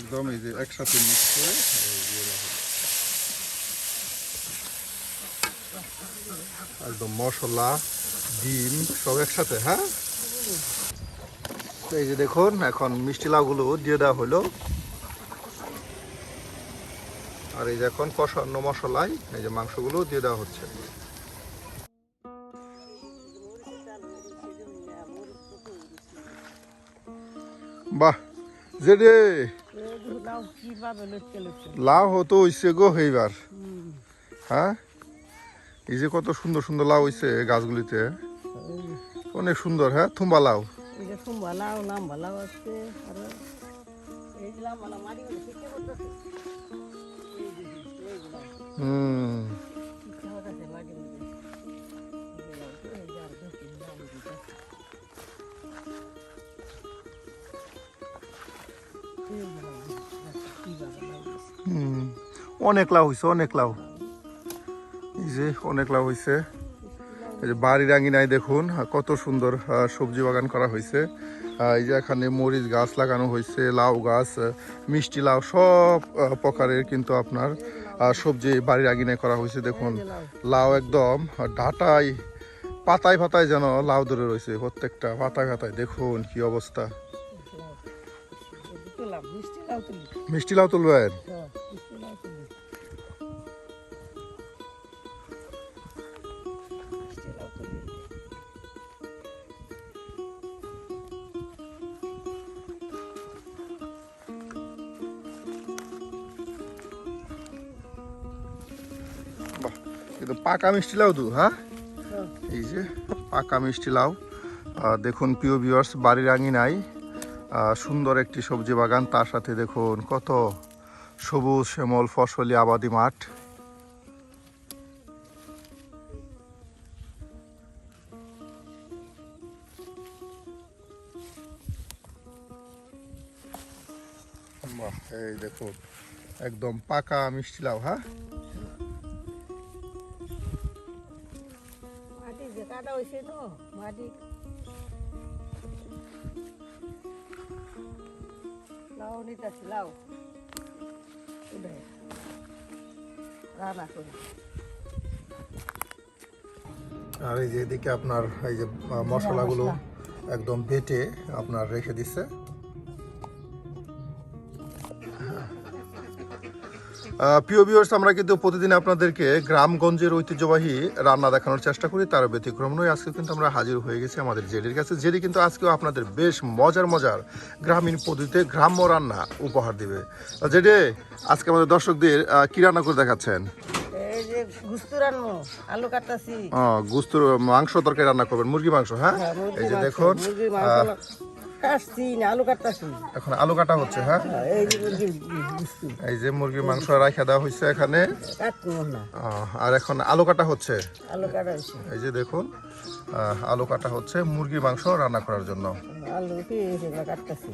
একদম এই যে একসাথে মিক্স করে একদম মশলা, ডিম, সব একসাথে হ্যাঁ? এই যে দেখুন, এখন মিষ্টি লাউগুলো দিয়ে দেওয়া হলো। আর এই যে এখন কষানো মশলায় এই যে মাংসগুলো দিয়ে দেওয়া হচ্ছে। বাহ যে লাউ হতো হইছে গো এইবার। হ্যাঁ? এই যে কত সুন্দর সুন্দর লাউ হইছে গাছগুলিতে। অনেক সুন্দর হ্যাঁ? থুম্বা লাউ। আছে আর। হুম। অনেক লাউ হইছে অনেক লাউ এই যে অনেক লাউ হইছে। এই যে বাড়ির আঙিনায় দেখুন কত সুন্দর সবজি বাগান করা হয়েছে এই যে এখানে মরিচ গাছ লাগানো হয়েছে লাউ গাছ মিষ্টি লাউ সব প্রকারের কিন্তু আপনার সবজি বাড়ির আঙিনায় করা হয়েছে দেখুন। লাউ একদম ডাটায় পাতায় পাতায় যেন লাউ ধরে রয়েছে প্রত্যেকটা পাতায় পাতায়। দেখুন কি অবস্থা। মিষ্টি লাউ তুলি মিষ্টি লাউ তুলবেন? পাকা মিষ্টি লাউ তো হ্যাঁ? হ্যাঁ। এই যে পাকা মিষ্টি লাউ। দেখুন প্রিয় ভিউয়ার্স বাড়ির আঙিনায় সুন্দর একটি সবজি বাগান। তার সাথে দেখুন কত সবুজ শ্যামল ফসলি আবাদি মাঠ। এই দেখুন একদম পাকা মিষ্টি লাউ হ্যাঁ? মাটি হয়েছে তো মাটি। লাউ নিতেছি লাউ উঠে। রান্না করি। আর এই যে এদিকে আপনার এই যে মশলাগুলো একদম বেটে আপনার রেখে দিচ্ছে প্রিয় ভিউয়ার্স আমরা কিন্তু প্রতিদিন আপনাদেরকে গ্রামগঞ্জের ঐতিহ্যবাহী রান্না দেখানোর চেষ্টা করি তার ব্যতিক্রম নয়। আজকে কিন্তু আমরা হাজির হয়ে গেছি আমাদের জেডির কাছে। জেডি কিন্তু আজকেও আপনাদের বেশ মজার মজার গ্রামীণ পদ্ধতিতে গ্রাম্য রান্না উপহার দিবে। জেডি আজকে আমাদের দর্শকদের কি রান্না করে দেখাচ্ছেন? গুস্তুর মাংস তরকারি রান্না করবেন। মুরগি মাংস হ্যাঁ? হ্যাঁ, এই যে দেখুন কাটছি না আলু কাটতাছি এখন আলু কাটা হচ্ছে হ্যাঁ? হ্যাঁ, এই যে মুরগির মাংস রাখা দেওয়া হয়েছে এখানে। আর এখন আলু কাটা হচ্ছে? আলু কাটা এই যে দেখুন আলু কাটা হচ্ছে মুরগির মাংস রান্না করার জন্য। আলু কি কাটতাছি?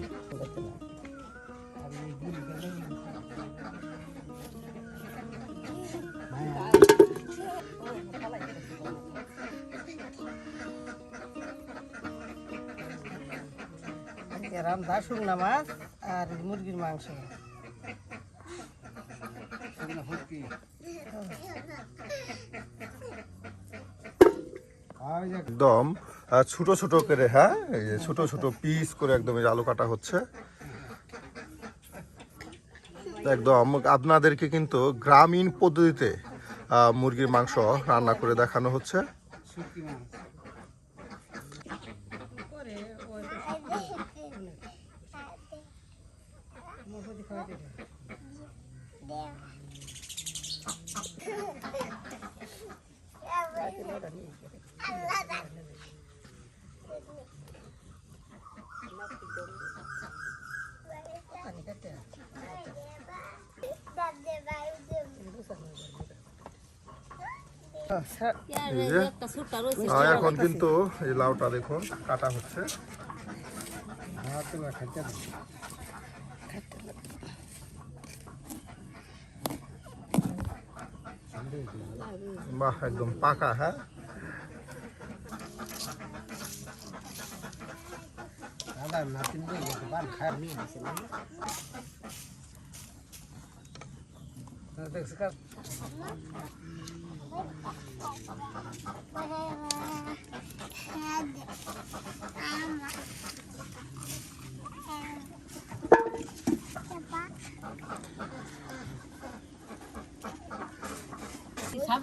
আজকে শুকনা মাছ আর মুরগির মাংস। একদম ছোট ছোট করে হ্যাঁ? ছোট ছোট পিস করে একদম আলু কাটা হচ্ছে। একদম, আপনাদেরকে কিন্তু গ্রামীণ পদ্ধতিতে মুরগির মাংস রান্না করে দেখানো হচ্ছে এই যে আহ, এখন কিন্তু এই লাউটা দেখুন কাটা হচ্ছে। বাহ একদম পাকা হ্যাঁ দাদা নাতিন বান খায় নিয়ে দিছে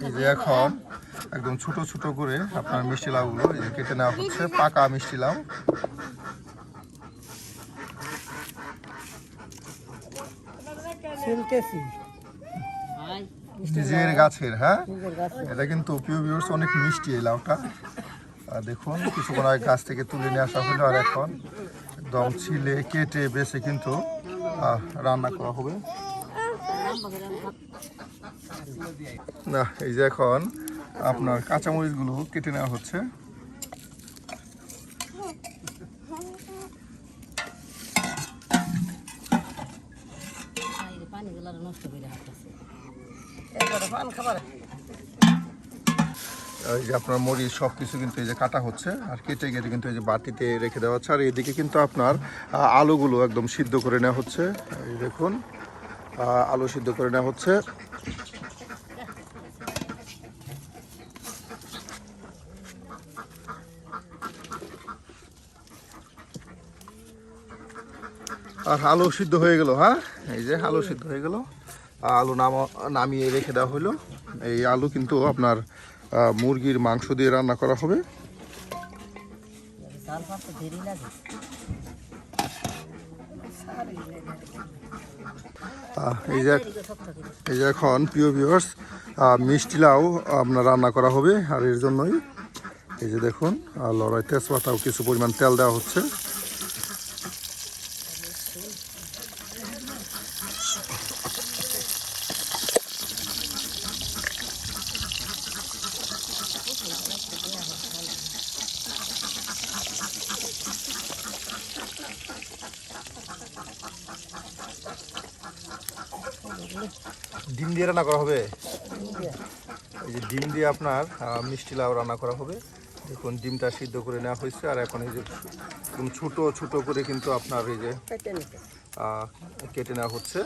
এই যে এখন একদম ছোট ছোট করে আপনার মিষ্টি লাউগুলো এই যে কেটে নেওয়া হচ্ছে পাকা মিষ্টি লাউ। নিজের গাছের হ্যাঁ? এটা কিন্তু অনেক মিষ্টি এই লাউটা। আর দেখুন কিছুক্ষণ আগে গাছ থেকে তুলে নিয়ে আসা হলো আর এখন একদম ছিলে কেটে বেছে কিন্তু রান্না করা হবে। না এই যে এখন আপনার কাঁচামরিচগুলো কেটে নেওয়া হচ্ছে। নষ্ট করে এই যে আপনার মরিচ সব কিছু কিন্তু এই যে কাটা হচ্ছে আর কেটে কেটে কিন্তু এই যে বাটিতে রেখে দেওয়া হচ্ছে। আর এদিকে কিন্তু আপনার আলুগুলো একদম সিদ্ধ করে নেওয়া হচ্ছে। এই দেখুন আলু সিদ্ধ করে নেওয়া হচ্ছে। আর আলু সিদ্ধ হয়ে গেল হ্যাঁ? এই যে আলু সিদ্ধ হয়ে গেল। আলু নাম, নামিয়ে রেখে দেওয়া হলো। এই আলু কিন্তু আপনার মুরগির মাংস দিয়ে রান্না করা হবে। এই যে এই যে এখন, প্রিয় ভিউয়ার্স মিষ্টি লাউ আপনার রান্না করা হবে, আর এর জন্যই এই যে দেখুন লড়াই তেজপাতাও কিছু পরিমাণ তেল দেওয়া হচ্ছে। ডিম দিয়ে রান্না করা হবে? এই যে ডিম দিয়ে আপনার মিষ্টি লাউ রান্না করা হবে। দেখুন ডিমটা সিদ্ধ করে নেওয়া হয়েছে আর এখন এই যে ছোটো ছোট ছোট করে কিন্তু আপনার এই যে কেটে নেওয়া হচ্ছে।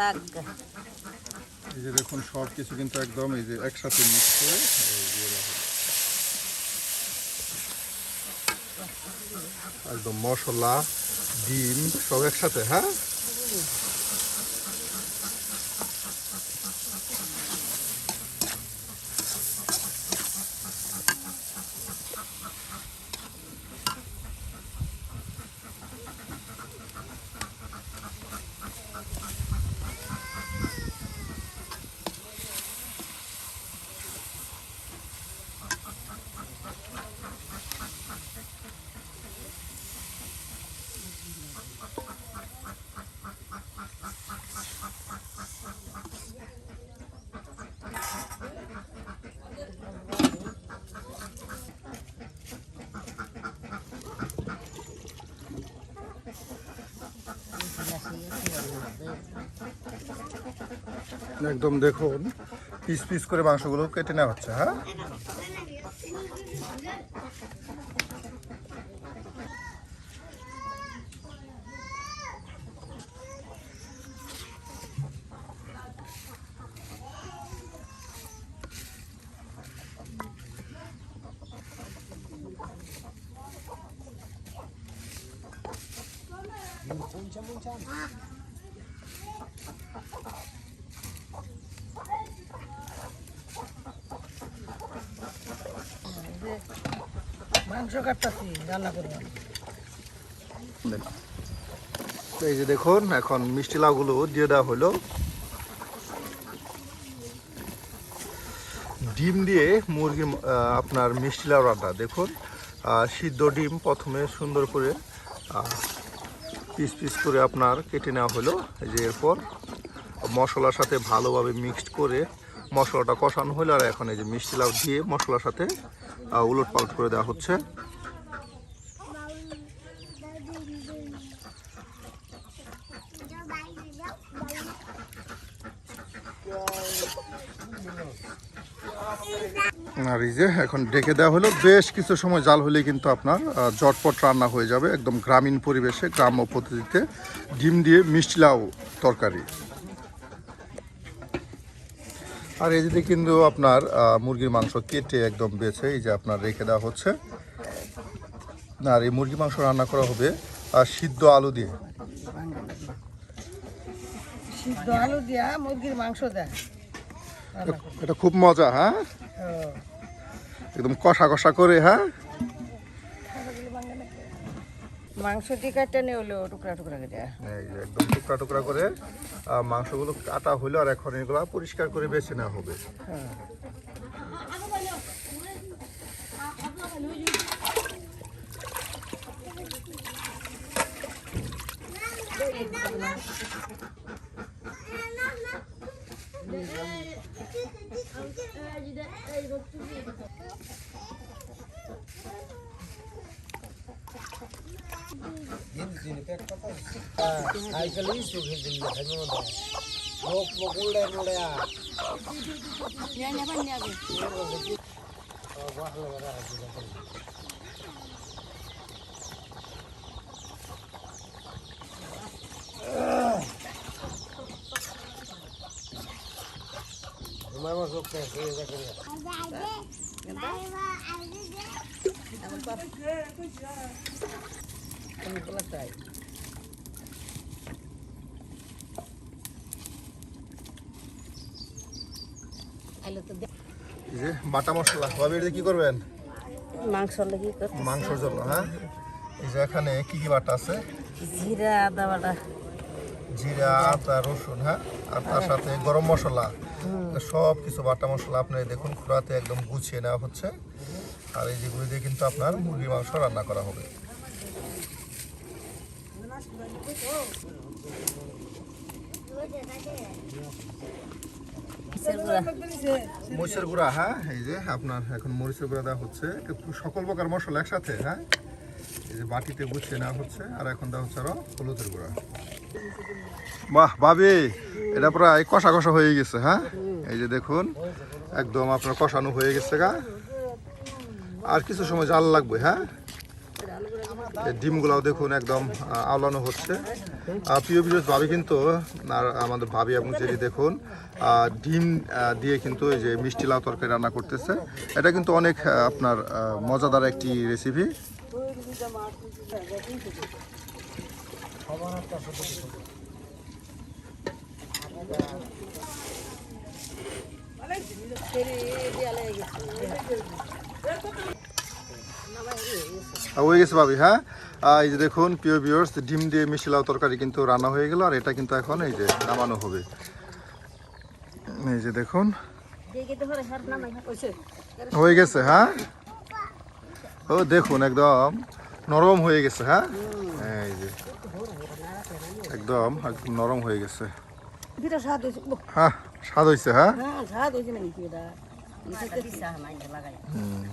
শাক এই যে দেখুন, সব কিছু কিন্তু একদম এই যে একসাথে মিক্স করে একদম মশলা, ডিম, সব একসাথে হ্যাঁ? একদম দেখুন পিস পিস করে মাংসগুলো কেটে নেওয়া হচ্ছে হ্যাঁ? মাংস কাটতেছি রান্না করব। এই যে দেখুন এখন মিষ্টি লাউগুলো দিয়ে দেওয়া হলো। ডিম দিয়ে মুরগির আহ, আপনার মিষ্টি লাউ রান্না দেখুন। সিদ্ধ ডিম প্রথমে সুন্দর করে পিস পিস করে আপনার কেটে নেওয়া হলো। এই যে এরপর মশলার সাথে ভালোভাবে মিক্সড করে মশলাটা কষানো হলো আর এখন এই যে মিষ্টি লাউ দিয়ে মশলার সাথে উলট পালট করে দেওয়া হচ্ছে। এখন ডেকে দেওয়া হলো। বেশ কিছু সময় জাল হলে কিন্তু আপনার জটপট রান্না হয়ে যাবে। একদম গ্রামীণ পরিবেশে, গ্রাম্য পদ্ধতিতে ডিম দিয়ে মিষ্টি লাউ তরকারি। আর এই দিকে কিন্তু আপনার মুরগির মাংস কেটে একদম বেছে এই যে আপনার রেখে দেওয়া হচ্ছে। আর এই মুরগি মাংস রান্না করা হবে আর সিদ্ধ আলু দিয়ে। সিদ্ধ আলু দিয়া মুরগির মাংস দেয়। এটা খুব মজা হ্যাঁ? একদম কষা কষা করে হ্যাঁ? মাংস টিকাটা নিয়ে হলো টুকরা টুকরা করে একদম টুকরা টুকরা করে মাংসগুলো কাটা হইল আর এখন এগুলো পরিষ্কার করে বেছে নেওয়া হবে। आजकल ही सुखी दिन है जो होता है लोग पकड़े मुड़े आ ये नहीं बन जाएगी और वाह लग रहा है जिधर Mama sok teh, saya tak kerja. Ada, ada. Ada, ada. এই যে বাটা মশলা ভাবি এটা কি করবেন? লাগি মাংসের জন্য হ্যাঁ? এই যে এখানে কি কি বাটা আছে? জিরা আদা বাটা। জিরা আদা রসুন হ্যাঁ? আর তার সাথে গরম মশলা। সব কিছু বাটা মশলা আপনি দেখুন খুঁড়াতে একদম গুছিয়ে নেওয়া হচ্ছে। আর এই যেগুলো দিয়ে কিন্তু আপনার মুরগির মাংস রান্না করা হবে। মরিচের গুঁড়া হ্যাঁ? এই যে আপনার এখন মরিচের গুঁড়া দেওয়া হচ্ছে। সকল প্রকার মশলা একসাথে হ্যাঁ? এই যে বাটিতে গুছিয়ে নেওয়া হচ্ছে, আর এখন দেওয়া হচ্ছে আরও হলুদের গুঁড়া। বাহ, ভাবি, এটা প্রায় কষা কষা হয়ে গেছে হ্যাঁ? এই যে দেখুন, একদম আপনার কষানো হয়ে গেছে গা। আর কিছু সময় জাল লাগবে হ্যাঁ? ডিমগুলাও দেখুন একদম আওলানো হচ্ছে। প্রিয় প্রিয় ভাবি কিন্তু, আর আমাদের ভাবি এবং জেরি দেখুন ডিম দিয়ে কিন্তু এই যে মিষ্টি লাউ তরকারি রান্না করতেছে। এটা কিন্তু অনেক আপনার মজাদার একটি রেসিপি হয়ে গেছে ভাবি হ্যাঁ? এই যে দেখুন প্রিয় ভিউয়ার্স ডিম দিয়ে লাউ তরকারি কিন্তু রান্না হয়ে গেল আর এটা কিন্তু এখন এই যে নামানো হবে। এই যে দেখুন। হয়ে গেছে হ্যাঁ? ও দেখুন একদম নরম হয়ে গেছে হ্যাঁ? এই যে একদম একদম নরম হয়ে গেছে। হ্যাঁ স্বাদ হয়েছে হ্যাঁ? হ্যাঁ স্বাদ কি এটা হুম।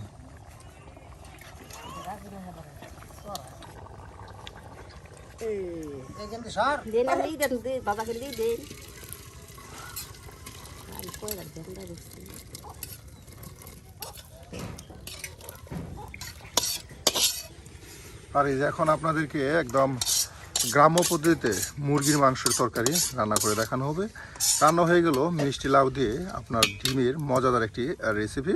আর, এই যে এখন আপনাদেরকে একদম গ্রাম্য পদ্ধতিতে মুরগির মাংসের তরকারি রান্না করে দেখানো হবে। রান্না হয়ে গেল মিষ্টি লাউ দিয়ে আপনার ডিমের মজাদার একটি রেসিপি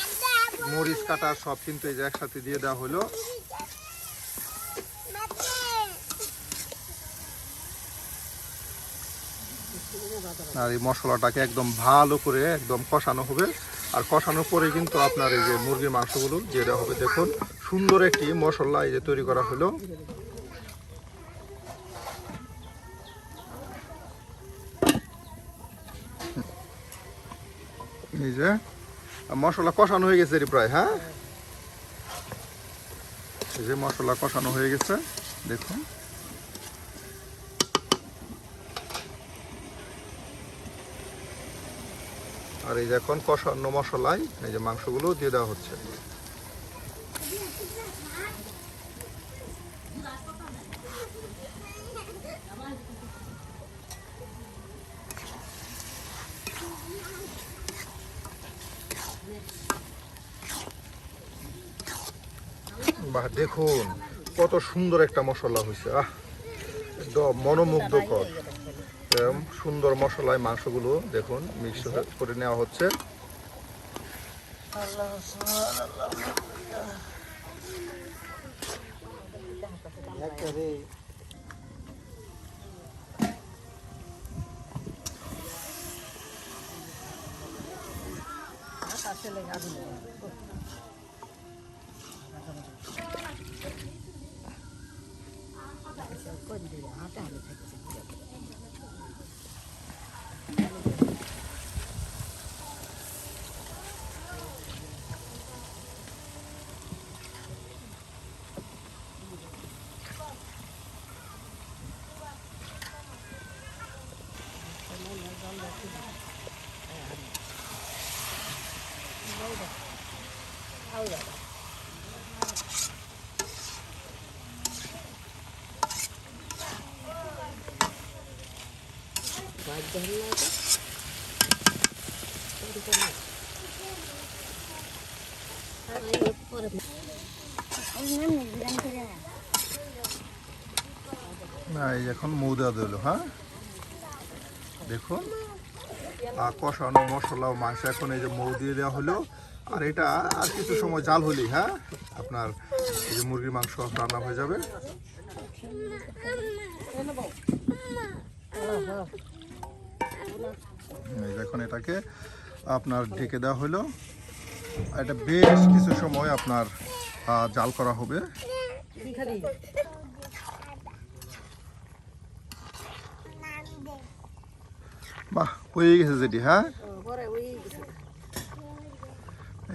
মরিচ, কাটা সব কিন্তু এই যে একসাথে দিয়ে দেওয়া হলো। আর এই মশলাটাকে একদম ভালো করে একদম কষানো হবে। আর কষানোর পরে কিন্তু আপনার এই যে মুরগির মাংসগুলো দেওয়া হবে। দেখুন, সুন্দর একটি মশলা এই যে তৈরি করা হলো। এই যে মশলা কষানো হয়ে গেছে প্রায় হ্যাঁ? এই যে মশলা কষানো হয়ে গেছে, দেখুন। আর এই যে এখন কষানো মশলায় এই যে মাংসগুলো দিয়ে দেওয়া হচ্ছে বাহ দেখুন, কত সুন্দর একটা মশলা হয়েছে, আহ, একদম মনোমুগ্ধকর। সুন্দর মশলায় মাংসগুলো দেখুন মিক্স করে নেওয়া হচ্ছে। আসলে না, এই এখন মৌদা দিল হ্যাঁ? দেখুন কষানো মশলা মাংস, এখন এই যে মৌ দিয়ে দেওয়া হলো, আর এটা আর কিছু সময় জাল হলেই হ্যাঁ? আপনার এই যে মুরগির মাংস রান্না হয়ে যাবে। এই দেখুন এটাকে আপনার ঢেকে দেওয়া হলো। এটা বেশ কিছু সময় আপনার জাল করা হবে। বাহ হয়ে গেছে যেটি হ্যাঁ?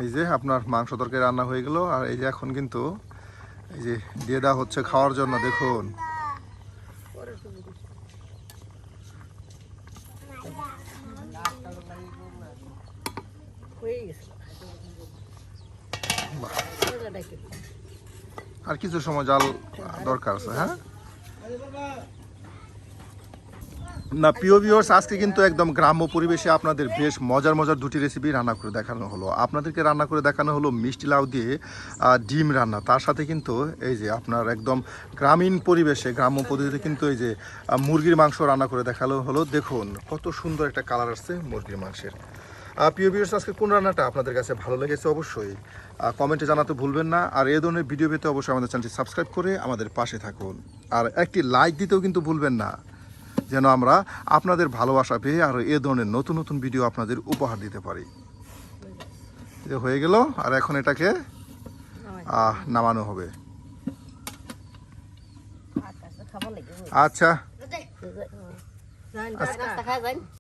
এই যে আপনার মাংস তরকারি রান্না হয়ে গেল, আর এই যে এখন কিন্তু এই যে দিয়ে দেওয়া হচ্ছে খাওয়ার জন্য, দেখুন পরে শুরু করছে। হয়ে গেছে বাহ। ওটা ডাকে। আর কিছু সময় জাল দরকার আছে হ্যাঁ? না, প্রিয় ভিউয়ার্স আজকে কিন্তু একদম গ্রাম্য পরিবেশে আপনাদের বেশ মজার মজার দুটি রেসিপি রান্না করে দেখানো হলো। আপনাদেরকে রান্না করে দেখানো হলো মিষ্টি লাউ দিয়ে ডিম রান্না। তার সাথে কিন্তু এই যে আপনার একদম গ্রামীণ পরিবেশে, গ্রাম্য পদ্ধতিতে কিন্তু এই যে মুরগির মাংস রান্না করে দেখানো হলো। দেখুন, কত সুন্দর একটা কালার আসছে মুরগির মাংসের। প্রিয় ভিউয়ার্স আজকে কোন রান্নাটা আপনাদের কাছে ভালো লেগেছে? অবশ্যই কমেন্টে জানাতে ভুলবেন না। আর এই ধরনের ভিডিও পেতে অবশ্যই আমাদের চ্যানেলটি সাবস্ক্রাইব করে আমাদের পাশে থাকুন। আর একটি লাইক দিতেও কিন্তু ভুলবেন না যেন আমরা আপনাদের ভালোবাসা পেয়ে আরও এ ধরনের নতুন নতুন ভিডিও আপনাদের উপহার দিতে পারি। যে হয়ে গেল আর এখন এটাকে নামানো হবে। লাগে আচ্ছা